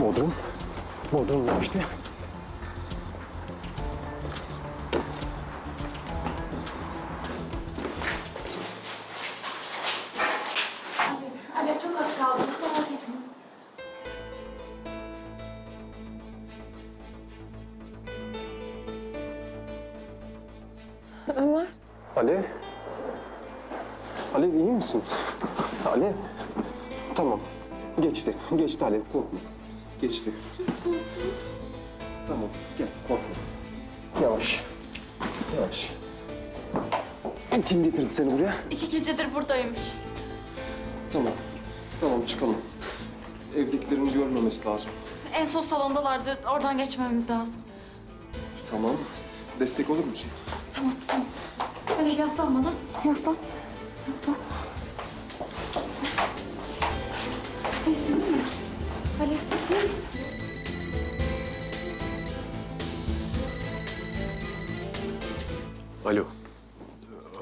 Bodrum. Bodrum'da işte. Ömer. Alev. Alev iyi misin? Alev. Tamam. Geçti. Geçti Alev korkma. Geçti. Tamam gel korkma. Yavaş. Yavaş. Kim getirdi seni buraya? İki gecedir buradaymış. Tamam. Tamam çıkalım. Evdekilerin görmemesi lazım. En son salondalardı. Oradan geçmemiz lazım. Tamam. Destek olur musun? Tamam, tamam. Böyle yaslan bana. Yaslan. Yaslan. İyisin değil mi? Misin? Alo.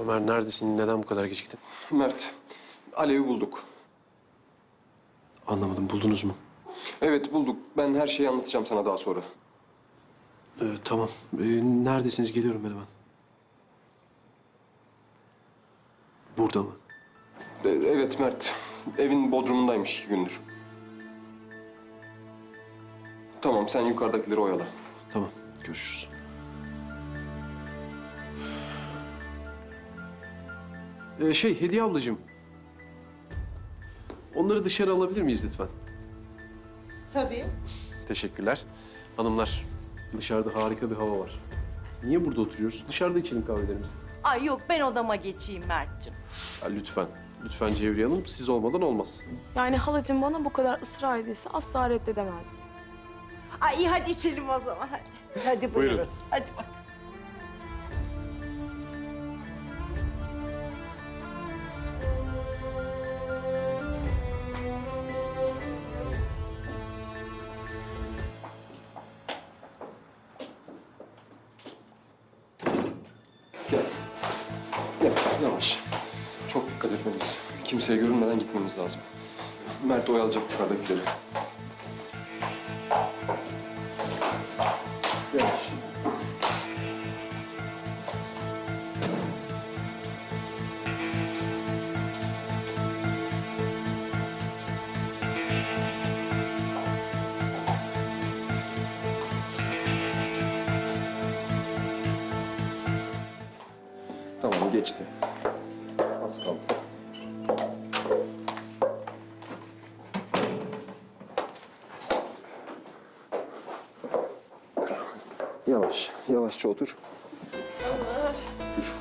Ömer neredesin? Neden bu kadar geciktin? Mert, Alev'i bulduk. Anlamadım. Buldunuz mu? Evet bulduk. Ben her şeyi anlatacağım sana daha sonra. Ee, tamam. Ee, neredesiniz? Geliyorum ben hemen. Burada mı? E, Evet Mert. Evin bodrumundaymış iki gündür. Tamam sen yukarıdakileri oyala. Tamam. Görüşürüz. Ee, şey, Hediye ablacığım. Onları dışarı alabilir miyiz lütfen? Tabii. Teşekkürler. Hanımlar, dışarıda harika bir hava var. Niye burada oturuyoruz? Dışarıda içelim kahvelerimizi. Ay yok ben odama geçeyim Mert'cim. Ya lütfen. Lütfen Cevriye Hanım, siz olmadan olmaz. Yani halacığım bana bu kadar ısrar edilse asla reddedemezdim. Ay iyi hadi içelim o zaman hadi. Hadi buyurun. Buyurun. Hadi bak. Gel. Gel yavaş. Çok dikkat etmeliyiz. Kimseye görünmeden gitmemiz lazım. Mert oyalayacak yukarıdakileri. Geçti. Az kaldı. Yavaş, yavaşça otur. Dur.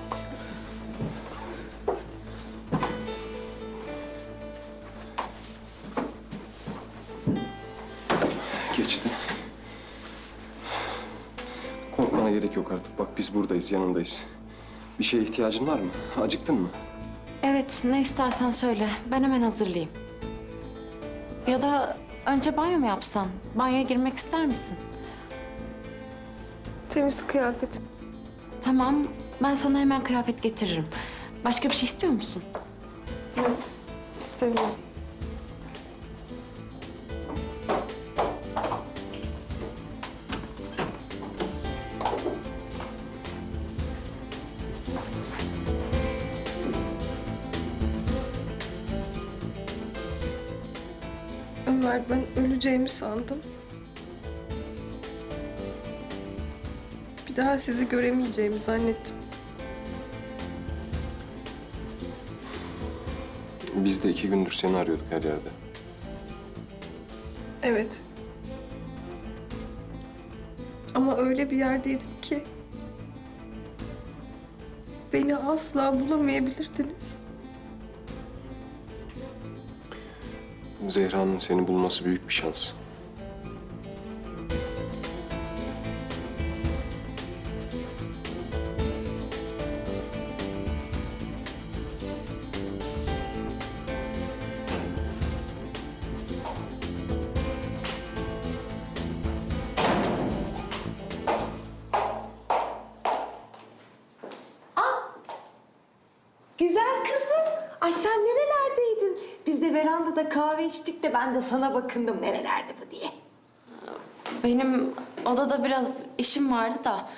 Geçti. Korkmana gerek yok artık. Bak biz buradayız, yanındayız. Bir şeye ihtiyacın var mı? Acıktın mı? Evet, ne istersen söyle. Ben hemen hazırlayayım. Ya da önce banyo mu yapsan? Banyoya girmek ister misin? Temiz kıyafetim. Tamam, ben sana hemen kıyafet getiririm. Başka bir şey istiyor musun? İstemiyorum. Ömer ben öleceğimi sandım. Bir daha sizi göremeyeceğimi zannettim. Biz de iki gündür seni arıyorduk her yerde. Evet. Ama öyle bir yerdeydim ki beni asla bulamayabilirdiniz. Zehra'nın seni bulması büyük bir şans. Verandada kahve içtik de ben de sana bakındım nerelerde bu diye. Benim odada biraz işim vardı da...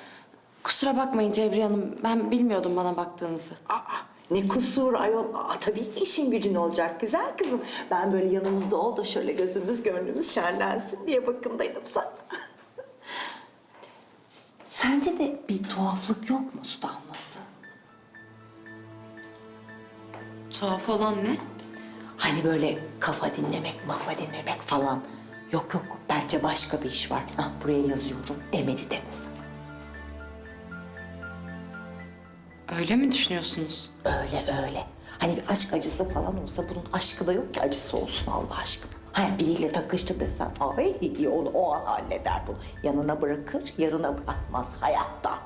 Kusura bakmayın Cevriye Hanım. Ben bilmiyordum bana baktığınızı. Aa, ne kusur ayol. Aa, tabii ki işin gücün olacak güzel kızım. Ben böyle yanımızda ol da şöyle gözümüz gönlümüz şenlensin diye bakımdaydım sana. Sence de bir tuhaflık yok mu su damlası? Tuhaf olan ne? Hani böyle kafa dinlemek, mafa dinlemek falan. Yok yok bence başka bir iş var. Hah, buraya yazıyorum demedi demesin. Öyle mi düşünüyorsunuz? Öyle öyle. Hani bir aşk acısı falan olsa bunun aşkı da yok ki acısı olsun Allah aşkına. Hani biriyle takıştı desen ay onu o an halleder bunu. Yanına bırakır yarına bırakmaz hayatta.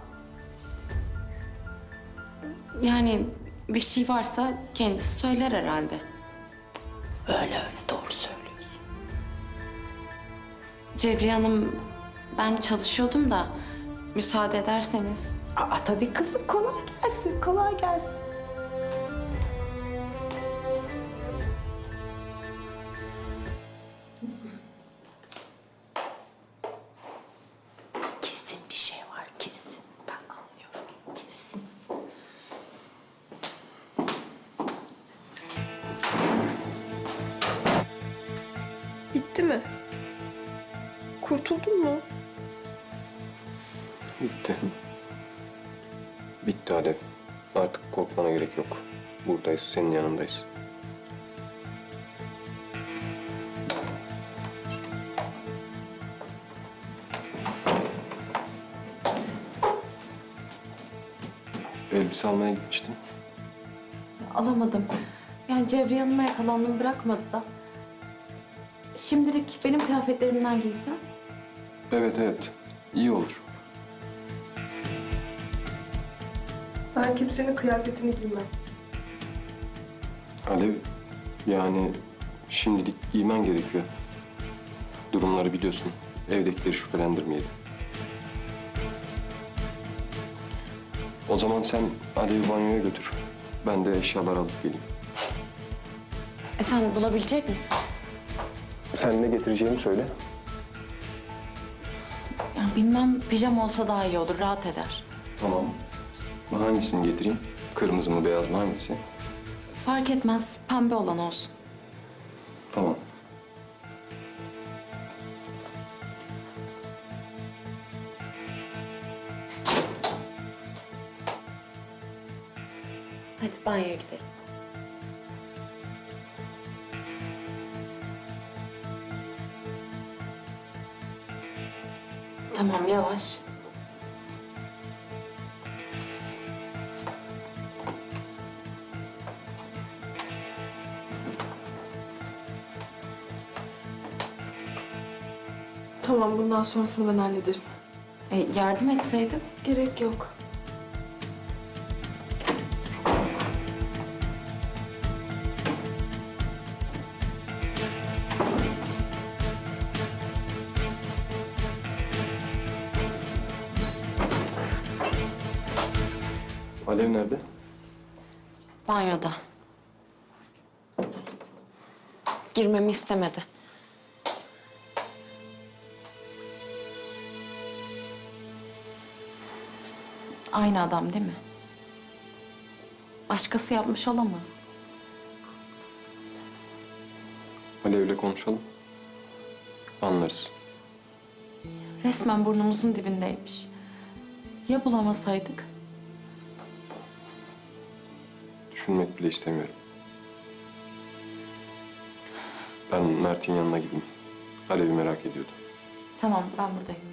Yani bir şey varsa kendisi söyler herhalde. Öyle öyle doğru söylüyorsun. Cevriye Hanım, ben çalışıyordum da müsaade ederseniz. Aa tabii kızım kolay gelsin kolay gelsin. Bitti mi? Kurtuldun mu? Bitti. Bitti Alev. Artık korkmana gerek yok. Buradayız, senin yanındayız. Elbise almaya gitmiştim. Alamadım. Yani Cevriye Hanım'a yakalandım bırakmadı da. Şimdilik benim kıyafetlerimden giysem. Evet evet, iyi olur. Ben kimsenin kıyafetini giymem. Alev, yani şimdilik giymen gerekiyor. Durumları biliyorsun. Evdekileri şüphelendirmeyelim. O zaman sen Alev'i banyoya götür. Ben de eşyalar alıp geleyim. E sen bulabilecek misin? Sen ne getireceğimi söyle. Yani bilmem pijama olsa daha iyi olur, rahat eder. Tamam. Hangisini getireyim? Kırmızı mı, beyaz mı, hangisi? Fark etmez, pembe olan olsun. Tamam. Hadi banyoya gidelim. Tamam, yavaş. Tamam bundan sonrasını ben hallederim. E, yardım etseydim. Gerek yok. Alev nerede? Banyoda. Girmemi istemedi. Aynı adam değil mi? Başkası yapmış olamaz. Alev'le konuşalım. Anlarız. Resmen burnumuzun dibindeymiş. Ya bulamasaydık? Düşünmek bile istemiyorum. Ben Mert'in yanına gideyim. Alev'i merak ediyordu. Tamam ben buradayım.